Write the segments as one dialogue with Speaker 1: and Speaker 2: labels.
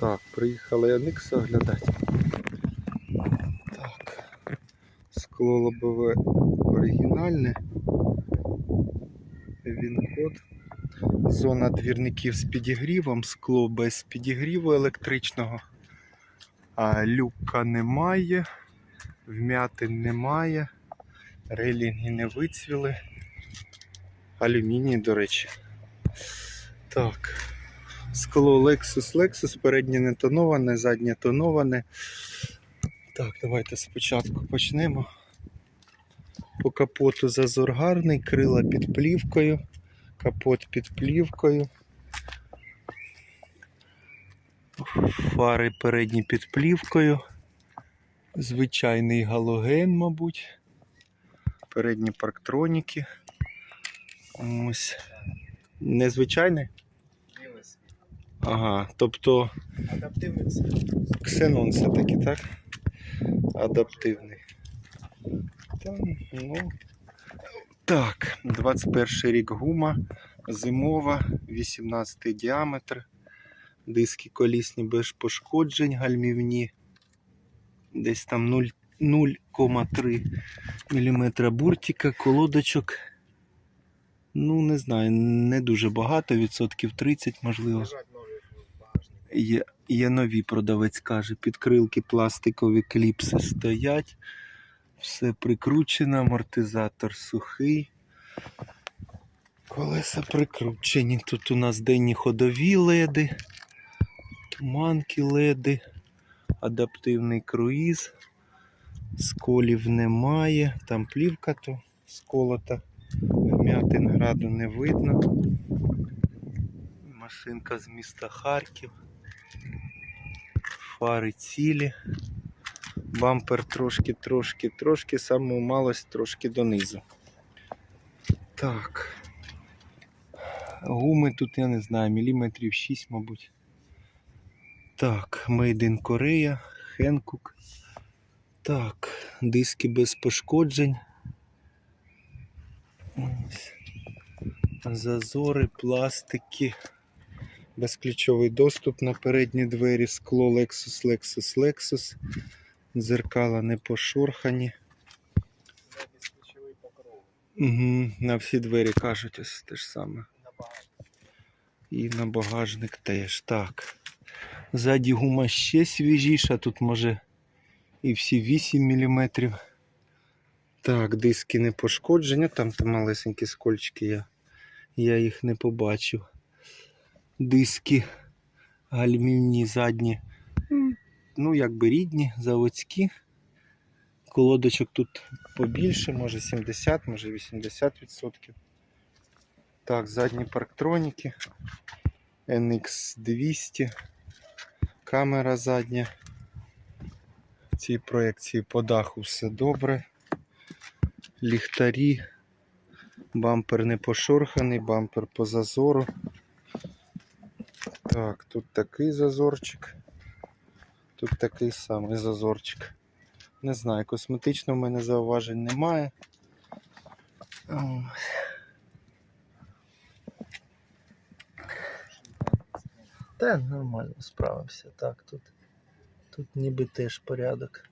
Speaker 1: Так, приїхали Яникса оглядати. Так. Скло лобове оригінальне. Він код. Зона двірників з підігрівом, скло без підігріву електричного. А люка немає, вмятин немає, рейлінги не вицвіли. Алюміній, до речі. Так. Скло Lexus Lexus, переднє не тоноване, заднє тоноване. Так, давайте спочатку почнемо. По капоту зазор гарний, крила під плівкою, капот під плівкою. Фари передні під плівкою. Звичайний галоген, мабуть. Передні парктроніки. Ось. Незвичайний? Ага, тобто
Speaker 2: Адаптивний це.
Speaker 1: ксенон все-таки, так? Адаптивний. Та, ну, так, 21 рік гума, зимова, 18 діаметр, диски колісні без пошкоджень, гальмівні, десь там 0,3 мм буртика, колодочок. Ну, не знаю, не дуже багато, відсотків 30, можливо.
Speaker 2: Лежать нові в багажнику.
Speaker 1: Є, є нові продавець каже, підкрилки пластикові кліпси стоять. Все прикручено, амортизатор сухий. Колеса прикручені. Тут у нас денні ходові леди, туманки леди, адаптивний круїз. Сколів немає, там плівка то сколота, вмятин граду не видно. Машинка з міста Харків. Фари цілі. Бампер трошки, трошки, трошки, саму малость трошки донизу. Так. Гуми тут, я не знаю, міліметрів 6, мабуть. Так, Made in Korea, Hankook. Так, диски без пошкоджень. Ось. Зазори, пластики. Безключовий доступ на передні двері, скло Lexus, Lexus, Lexus. Дзеркала не
Speaker 2: покров.
Speaker 1: Угу, на всі двері кажуть ось те ж саме. І на багажник теж. Так. Ззаді гума ще свіжіша, тут може і всі 8 мм. Так, диски не пошкоджені, там там малесенькі скольчики, я, я їх не побачив. Диски гальмівні задні. Ну, якби рідні, заводські. Колодочок тут побільше, може 70, може 80%. Так, задні парктроніки. NX200. Камера задня. В цій проєкції по даху все добре. Ліхтарі. Бампер не пошорханий, бампер по зазору. Так, тут такий зазорчик. Тут такий самий зазорчик. Не знаю, косметично в мене зауважень немає. Та нормально справився. Так, тут, тут ніби теж порядок.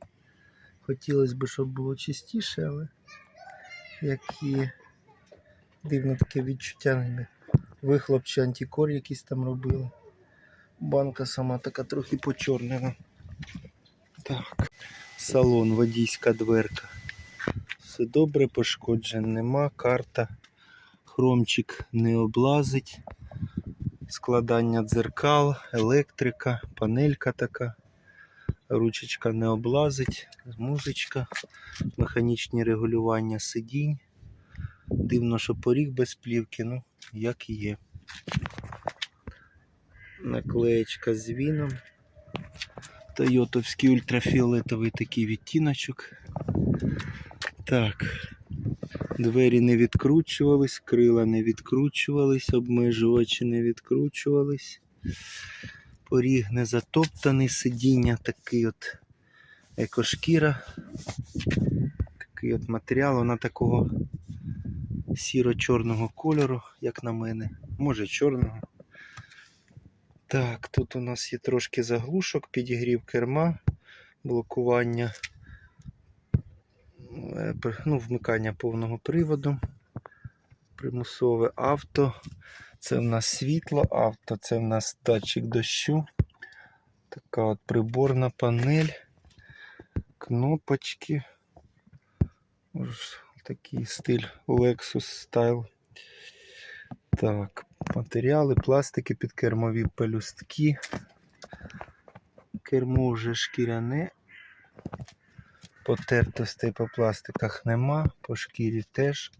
Speaker 1: Хотілося б, щоб було чистіше, але як і дивно таке відчуття, ніби вихлоп чи антикор якийсь там робили. Банка сама така трохи почорнена. Так. Салон, водійська дверка. Все добре, пошкоджень нема, карта. Хромчик не облазить складання дзеркал, електрика, панелька така, ручечка не облазить, музичка, механічні регулювання сидінь. Дивно, що поріг без плівки, ну, як і є. Наклеєчка з віном. Тойотовський ультрафіолетовий такий відтіночок. Так. Двері не відкручувались, крила не відкручувались, обмежувачі не відкручувались. Поріг не затоптаний, сидіння такий от екошкіра. Такий от матеріал, вона такого сіро-чорного кольору, як на мене. Може чорного. Так, тут у нас є трошки заглушок, підігрів керма, блокування, е, ну, вмикання повного приводу, примусове авто. Це в нас світло, авто, це в нас датчик дощу. Така от приборна панель, кнопочки. Такий стиль Lexus Style. Так, матеріали, пластики, підкермові пелюстки. Кермо вже шкіряне. Потертостей по пластиках нема, по шкірі теж.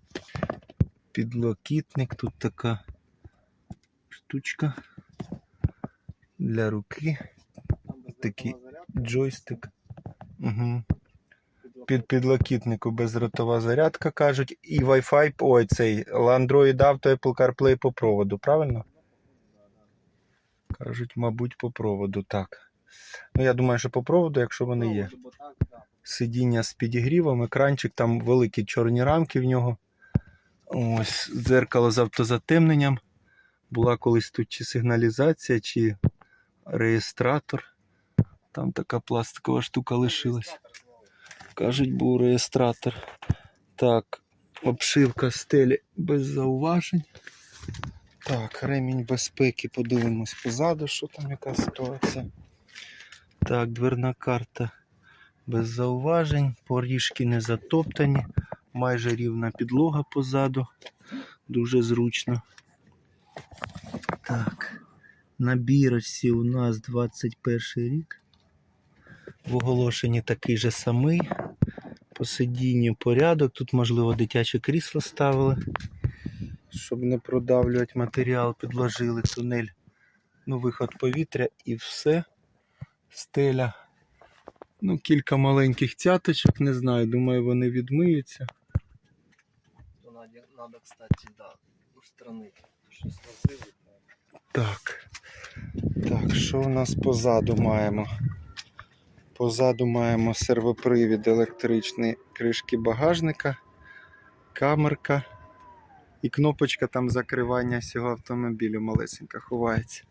Speaker 1: Підлокітник, тут така штучка для руки, Такий джойстик. Угу. Під підлокітнику бездротова зарядка кажуть, і Wi-Fi, ой, цей Android Auto, Apple CarPlay по проводу, правильно? Кажуть, мабуть, по проводу, так. Ну, я думаю, що по проводу, якщо вони є. Сидіння з підігрівом, екранчик, там великі чорні рамки в нього. Ось дзеркало з автозатемненням. Була колись тут чи сигналізація, чи реєстратор. Там така пластикова штука лишилась. Кажуть, був реєстратор. Так, обшивка стелі без зауважень. Так, ремінь безпеки, подивимось позаду, що там яка ситуація. Так, дверна карта без зауважень, поріжки не затоптані, майже рівна підлога позаду. Дуже зручно. Так, на у нас 21 рік. В оголошенні такий же самий. По сидінню порядок. Тут, можливо, дитяче крісло ставили, щоб не продавлювати матеріал, підложили тунель. Ну, виход повітря і все. Стеля. Ну, кілька маленьких цяточок, не знаю, думаю, вони відмиються.
Speaker 2: Надо, кстати, да, устранити. Щось розили.
Speaker 1: Так. Так, що у нас позаду маємо? Позаду маємо сервопривід електричний кришки багажника, камерка і кнопочка там закривання всього автомобілю малесенька ховається.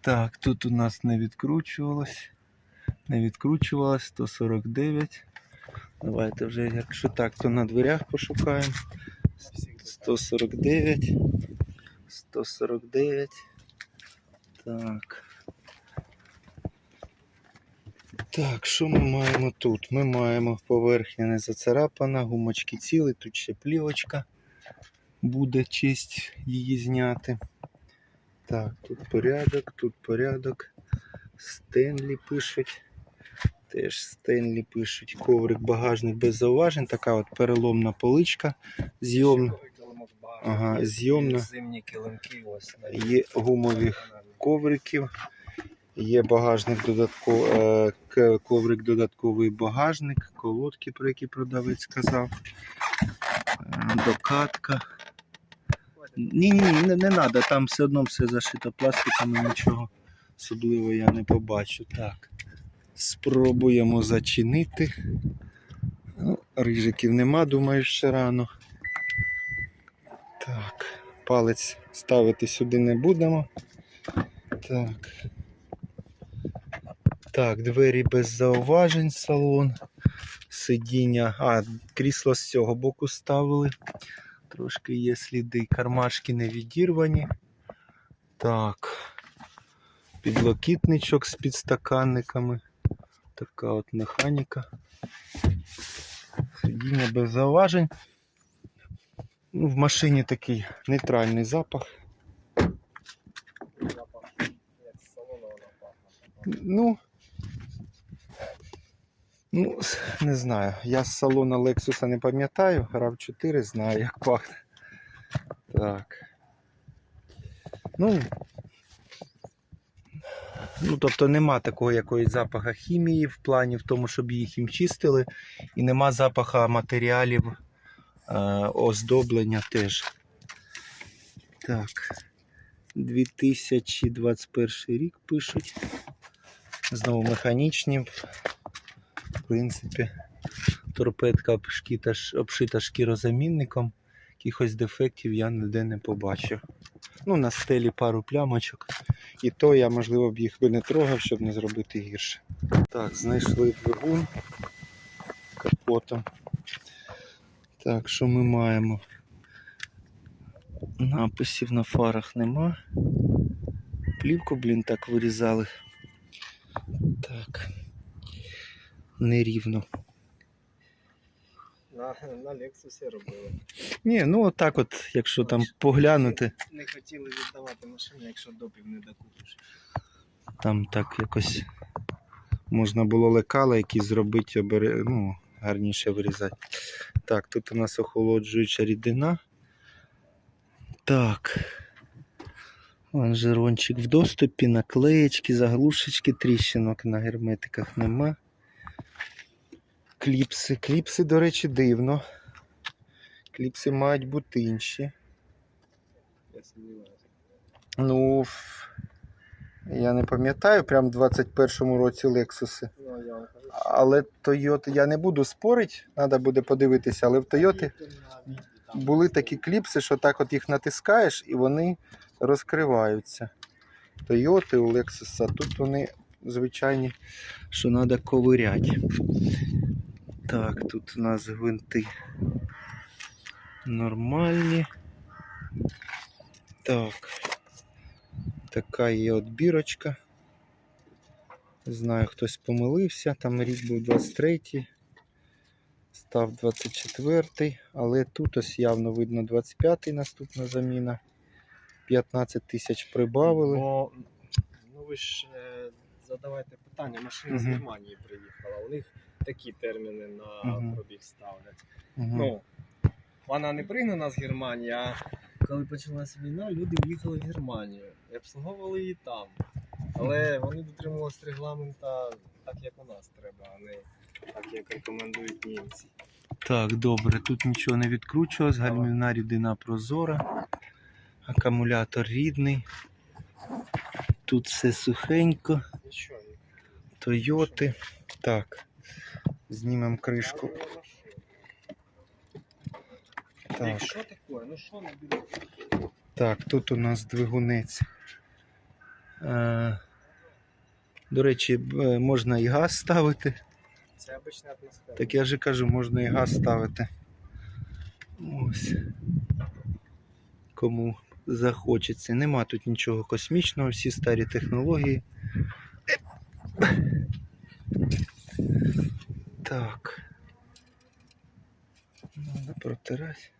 Speaker 1: Так, тут у нас не відкручувалось. Не відкручувалось 149. Давайте вже, якщо так, то на дверях пошукаємо. 149. 149. Так. Так, що ми маємо тут? Ми маємо поверхня не зацарапана, гумочки цілі, тут ще плівочка. Буде честь її зняти. Так, тут порядок, тут порядок. Стенлі пишуть. Теж Стенлі пишуть. Коврик, багажник без зауважень. Така от переломна поличка. Зйомна. Ага, зйомна.
Speaker 2: Зимні килимки
Speaker 1: Є гумові ковриків. Є багажник додатко, е, коврик додатковий багажник, колодки, про які продавець сказав. Е, Докатка. Ні, ні, не, не треба, там все одно все зашито пластиками, нічого особливого я не побачу. Так. Спробуємо зачинити. Ну, рижиків нема, думаю, ще рано. Так, палець ставити сюди не будемо. Так. Так, двері без зауважень, салон. Сидіння. А, крісло з цього боку ставили. Трошки є сліди, кармашки не відірвані. Так. Підлокітничок з підстаканниками. Така от механіка. Сидіння без зауважень. Ну, в машині такий нейтральний запах.
Speaker 2: запах.
Speaker 1: Ну, ну, не знаю. Я з салона Lexus не пам'ятаю, RAV 4 знаю, як пахне. Так. Ну, ну, тобто нема такого якоїсь запаха хімії в плані в тому, щоб їх їм чистили. І нема запаха матеріалів е, оздоблення теж. Так. 2021 рік пишуть. Знову механічні. В принципі, торпедка обшита, шкірозамінником. Якихось дефектів я ніде не побачив. Ну, на стелі пару плямочок. І то я, можливо, б їх би не трогав, щоб не зробити гірше. Так, знайшли двигун капотом. Так, що ми маємо? Написів на фарах нема. Плівку, блін, так вирізали. Так. Нерівно.
Speaker 2: На, на Лексусі робили.
Speaker 1: Ні, ну отак от, якщо там поглянути,
Speaker 2: Не хотіли віддавати машину, якщо допів не докупиш.
Speaker 1: там так якось можна було лекала якісь зробити, обере... ну, гарніше вирізати. Так, тут у нас охолоджуюча рідина. Так. Лонжерончик в доступі, наклеєчки, заглушечки, тріщинок на герметиках нема. Кліпси. Кліпси, до речі, дивно. Кліпси мають бути інші.
Speaker 2: Я сумніваюся.
Speaker 1: Ну, я не пам'ятаю, прям в 21-му році Лексуси.
Speaker 2: Ну,
Speaker 1: Але Toyota, я не буду спорити, треба буде подивитися, але в Toyota були такі кліпси, що так от їх натискаєш і вони розкриваються. Toyota, у Lexus, тут вони звичайні, що треба ковиряти. Так, тут у нас гвинти нормальні. Так. Така є от бірочка. Не знаю, хтось помилився, там рік був 23-й, став 24-й, але тут ось явно видно 25-й наступна заміна. 15 тисяч прибавили.
Speaker 2: Бо, ну ви ж е, задавайте питання, машина з Германії приїхала. У них такі терміни на
Speaker 1: Мгм.
Speaker 2: пробіг ставлять. Ну, вона не пригнана з Германії, а коли почалася війна, люди в'їхали в Германію і обслуговували її там. Але вони дотримувалися регламента так, як у нас треба, а не так, як рекомендують німці.
Speaker 1: Так, добре, тут нічого не відкручувалось, гальмівна рідина прозора, акумулятор рідний. Тут все сухенько,
Speaker 2: Нічого.
Speaker 1: Тойоти. Так, знімемо кришку.
Speaker 2: Так. Що таке? Ну що не?
Speaker 1: Так, тут у нас двигунець. Е, до речі, е, можна і газ ставити.
Speaker 2: Це обична атмосфера.
Speaker 1: Так я же кажу, можна і газ ставити. Ось. Кому захочеться. Нема тут нічого космічного, всі старі технології. Так. Надо протирати.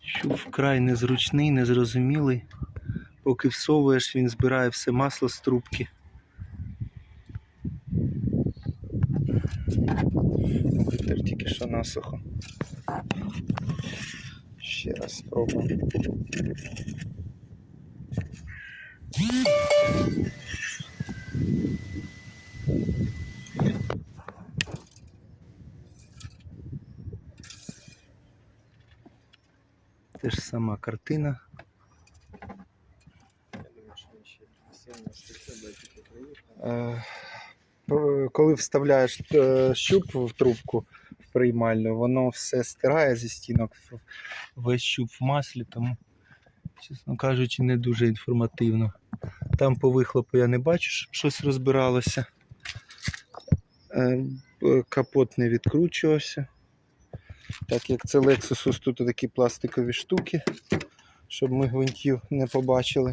Speaker 1: Щуп вкрай незручний, незрозумілий. Поки всовуєш, він збирає все масло з трубки. Насухо. Ще раз спробуємо. Те ж сама картина. Е, коли вставляєш е, щуп в трубку приймальну, воно все стирає зі стінок, весь щуп в маслі, тому, чесно кажучи, не дуже інформативно. Там по вихлопу я не бачу, щоб щось розбиралося. Е, Капот не відкручувався. Так як це Lexus, тут такі пластикові штуки, щоб ми гвинтів не побачили.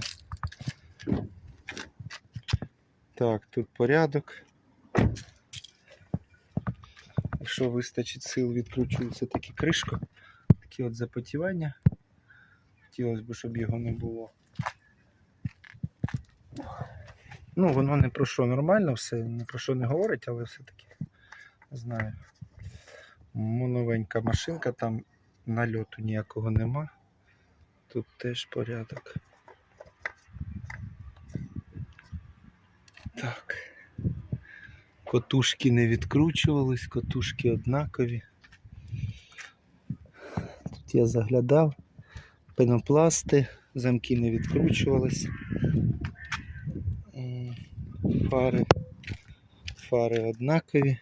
Speaker 1: Так, тут порядок. Якщо вистачить сил, відкручується такі кришко. Такі от запотівання. Хотілося б, щоб його не було. Ну, воно не про що нормально, все, не про що не говорить, але все-таки знаю. Новенька машинка, там нальоту ніякого нема. Тут теж порядок. Так. Котушки не відкручувались, котушки однакові. Тут я заглядав. Пенопласти, замки не відкручувались. Фари, фари однакові.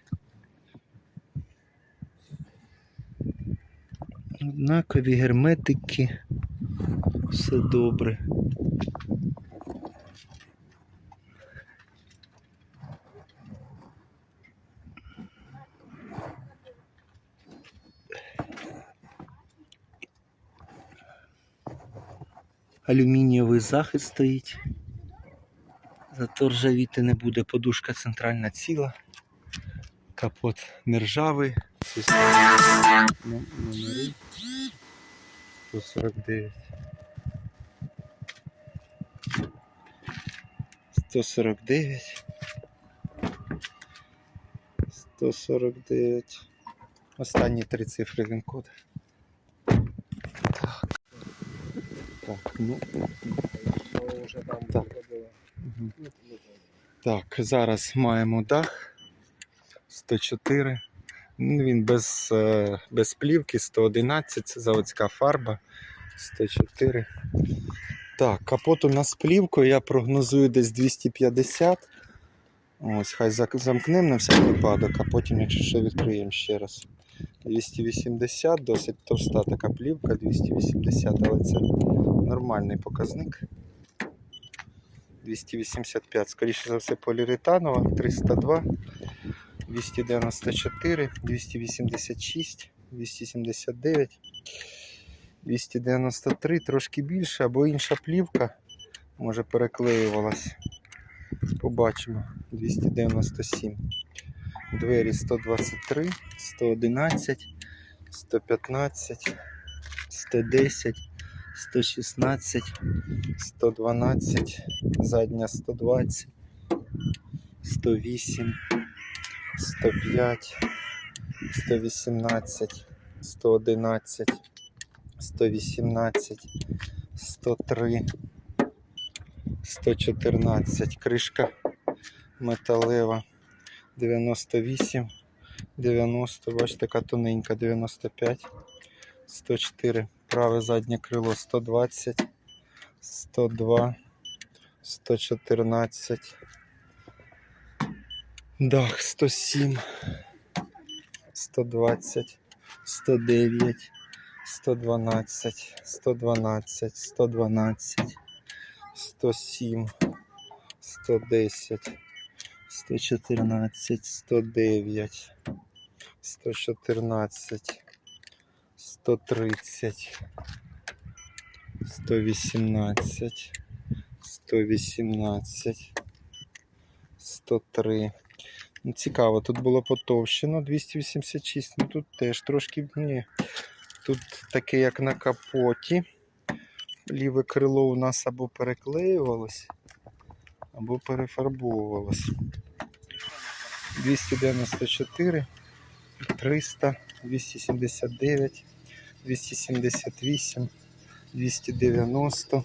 Speaker 1: Однакові герметики. Все добре. Алюмінієвий захист стоїть. Зато ржавіти не буде. Подушка центральна ціла. Капот нержавий. Система ну, 149. 149. 149. Останні три цифри він код. Так, ну. Так. Так, зараз маємо дах 104. Ну, Він без, е, без плівки 111, це заводська фарба 104. Так, капот у нас з плівкою, я прогнозую десь 250. Ось, хай замкнемо на всяк випадок, а потім, якщо що, відкриємо ще раз. 280, досить товста така плівка, 280, але це нормальний показник. 285, скоріше за все, поліуретанова, 302, 294, 286, 279, 293, трошки більше, або інша плівка, може переклеювалась. Побачимо. 297. Двері 123, 111, 115, 110, 116, 112, задня 120, 108, 105, 118, 111, 118, 103, 114, кришка металева 98, 90, бачите, така тоненька 95, 104, праве заднє крило 120, 102, 114, дах 107, 120, 109, 112, 112, 112, 107, 110, 114, 109, 114, 130, 118, 118, 103. Ну, Цікаво, тут було потовщено 286, ну тут теж трошки ні. Тут таке, як на капоті. Ліве крило у нас або переклеювалось, або перефарбовувалось. 294, 300, 279, 278, 290.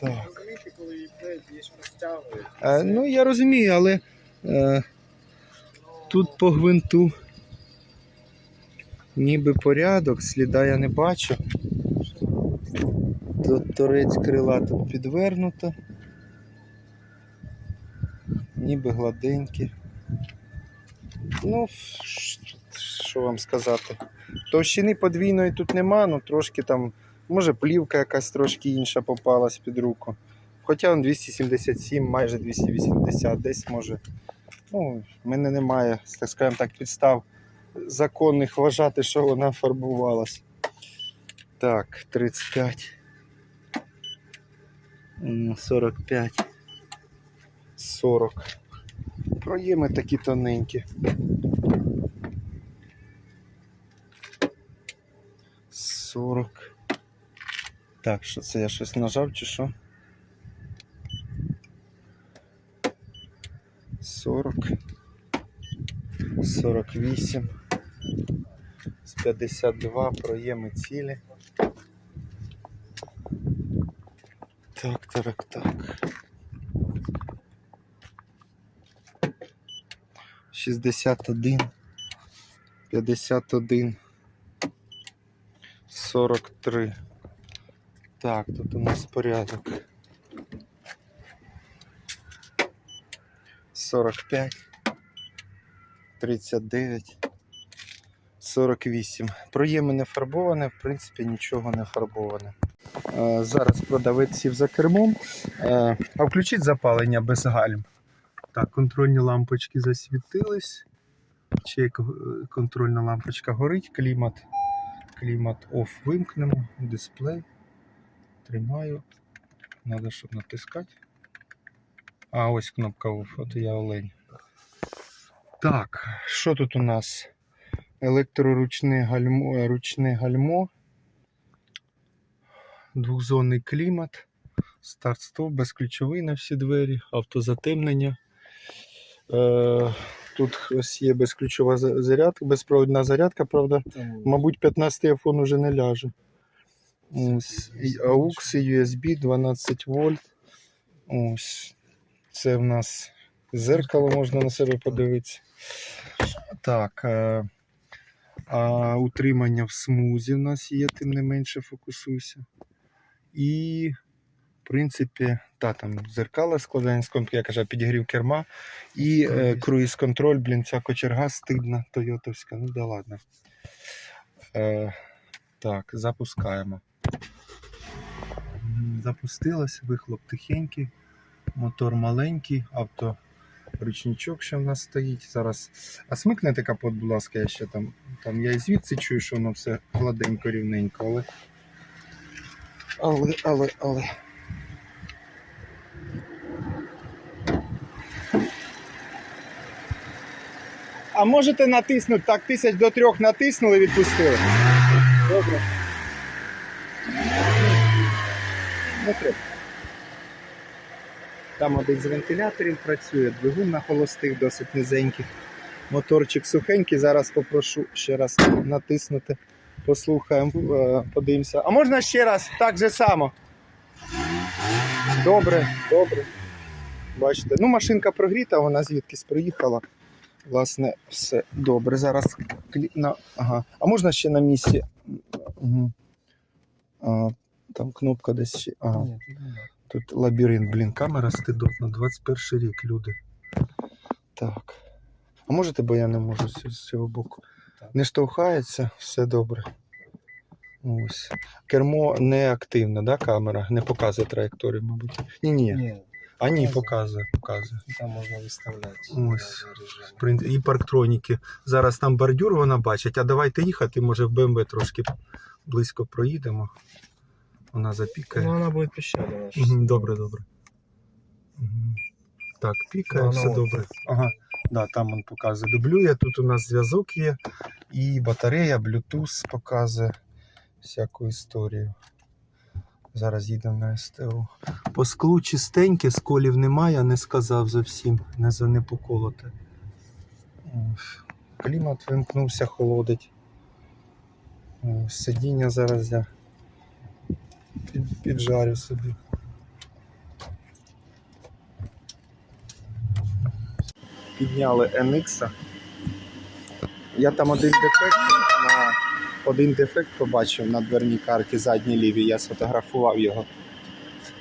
Speaker 1: Так.
Speaker 2: Розумієте, коли йде, є ж розтягують.
Speaker 1: Е, ну, я розумію, але е, тут по гвинту ніби порядок, сліда я не бачу. Тут торець крила тут підвернуто. Ніби гладенькі. Ну, що вам сказати? Товщини подвійної тут нема, ну трошки там, може плівка якась трошки інша попалась під руку. Хоча он 277, майже 280, десь може. Ну, в мене немає, так скажемо так, підстав законних вважати, що вона фарбувалась. Так, 35. 45. 40. Проєми такі тоненькі. 40. Так, що це я щось нажав чи що? 40. 48. З 52 проєми цілі. Так, так, так. 61. 51. 43. Так, тут у нас порядок. 45, 39, 48. Проєми не фарбоване, в принципі, нічого не фарбоване. Е, Зараз продавець сів за кермом. Е, А включіть запалення без гальм. Так, контрольні лампочки засвітились. Ще е, контрольна лампочка горить, клімат. Клімат off вимкнемо, дисплей. Тримаю. Надо, щоб натискати. А, ось кнопка off, от я олень. Так, що тут у нас? Електроручне гальмо, ручне гальмо. Двохзонний клімат. Старт-стоп, безключовий на всі двері, автозатемнення. Е, тут ось є безключова зарядка, безпровідна зарядка, правда.
Speaker 2: Там,
Speaker 1: Мабуть, 15 iPhone уже не ляже. Ось, і AUX, і USB 12 вольт. Ось. Це в нас зеркало, можна на себе подивитися. Так. е, А утримання в смузі в нас є, тим не менше фокусуйся. І, принципі, та там зеркало складання з я кажу, підігрів керма. І е, круїз-контроль, блін, ця кочерга стидна, тойотовська. Ну да ладно. Е, так, запускаємо. М, Запустилось, вихлоп тихенький, мотор маленький, авто. Ручничок ще в нас стоїть. Зараз. А смикнете капот, будь ласка, я ще там. Там я і звідси чую, що воно все гладенько, рівненько, але. Але, але, але. А можете натиснути так, тисяч до трьох натиснули, відпустили. Добре. Не. Там один з вентиляторів працює, двигун на холостих, досить низенький. Моторчик сухенький. Зараз попрошу ще раз натиснути. Послухаємо, е, подивимося. А можна ще раз так же само? Добре, добре. Бачите, ну машинка прогріта, вона звідкись приїхала. Власне, все добре. Зараз клі... на... ага. А можна ще на місці? Угу. А, там кнопка десь ще. Ага.
Speaker 2: Тут
Speaker 1: лабіринт, блін, камера стидотна, 21 рік, люди. Так. А можете, бо я не можу з з цього боку. Не штовхається, все добре. Ось. Кермо не активне, да, камера? Не показує траєкторію, мабуть. Ні, ні. А ні,
Speaker 2: показує.
Speaker 1: показує,
Speaker 2: там можна виставляти.
Speaker 1: Ось. І парктроніки. Зараз там бордюр вона бачить, а давайте їхати, може в БМВ трошки близько проїдемо. Вона запікає.
Speaker 2: Ну, вона буде піщана.
Speaker 1: Добре, добре. Так, пікає, все добре. Ага, да, там він показує. Дублює. Тут у нас зв'язок є, і батарея, Bluetooth показує всяку історію. Зараз їдемо на СТО. По склу чистеньке, сколів немає, не сказав зовсім, не за не поколоте. Клімат вимкнувся, холодить. Сидіння зараз я під, піджарю собі. Підняли NX. Я там один дефект один дефект побачив на дверній карті задній лівій, я сфотографував його.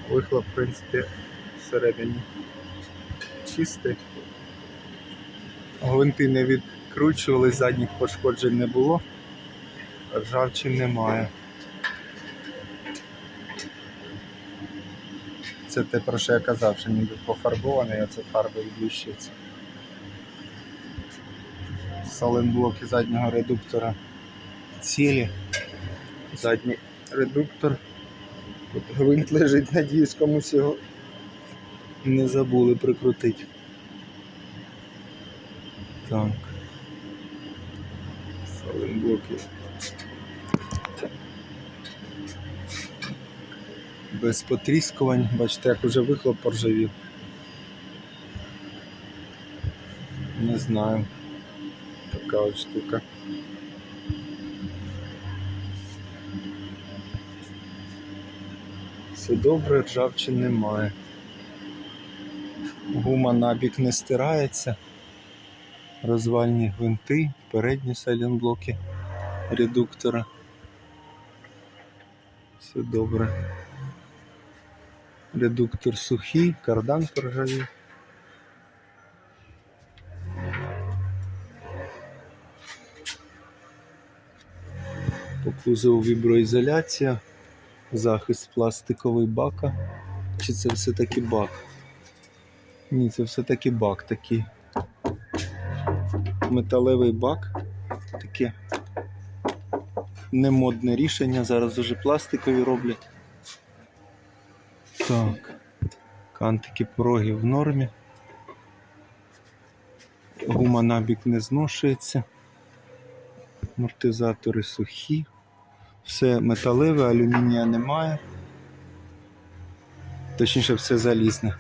Speaker 1: Вихлоп, в принципі, всередині чистий. Гвинти не відкручували, задніх пошкоджень не було. Ржавчин немає. Це те, про що я казав, що ніби пофарбований, а це фарби відлущується. Саленблоки заднього редуктора цілі. Задній редуктор. Тут гвинт лежить, надіюсь, комусь його не забули прикрутити. Так. Саленблоки. Без потріскувань. Бачите, як уже вихлоп поржавів. Не знаю. Така от штука. Все добре, ржавчин немає. Гума набік не стирається. Розвальні гвинти, передні сайлентблоки редуктора. Все добре. Редуктор сухий, кардан поржавів. По кузову віброізоляція, захист пластиковий бака. Чи це все-таки бак? Ні, це все-таки бак такий. Металевий бак. Таке немодне рішення. Зараз уже пластикові роблять. Так. Кантики пороги в нормі. Гума набік не зношується. Амортизатори сухі. Все металеве, алюмінія немає. Точніше, все залізне.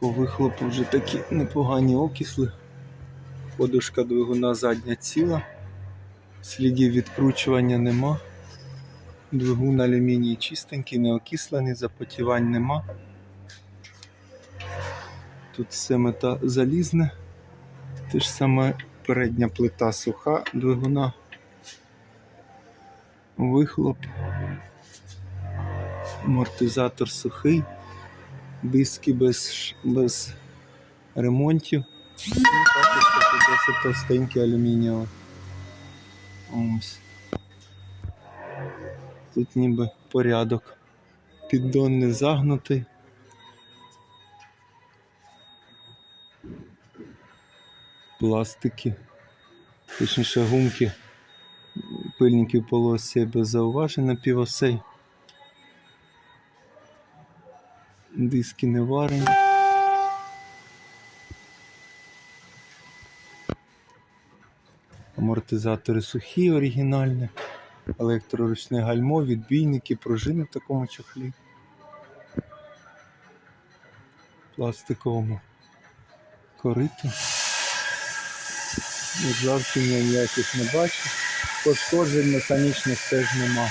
Speaker 1: По вихлопу вже такі непогані окисли. Подушка двигуна задня ціла. Слідів відкручування нема. Двигун алюміній чистенький, не окислений, запотівань нема. Тут все мета залізне. Те ж саме передня плита суха двигуна. Вихлоп. Амортизатор сухий. Диски без, без ремонтів. Ну, також такі досить товстенькі алюмінієві. Ось. Тут ніби порядок. Піддон не загнутий. Пластики. Точніше гумки пильників полосі без зауважень на півосей. Диски не варені. Амортизатори сухі, оригінальні. Електроручне гальмо, відбійники, пружини в такому чохлі. Пластиковому кориту. Ржавчення ніяких не бачу. Пошкоджень механічних теж нема.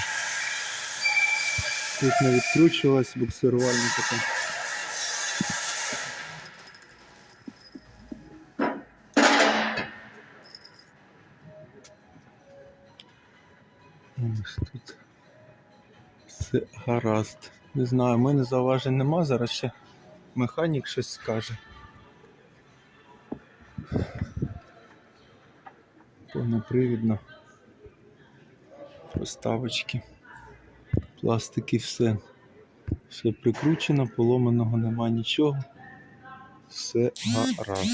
Speaker 1: Тут не відкручувалась буксирувальна така. Ось тут все гаразд. Не знаю, в мене зауважень нема, зараз ще механік щось скаже. Повнопривідно. Проставочки. Пластики все. Все прикручено, поломаного нема нічого. Все гаразд.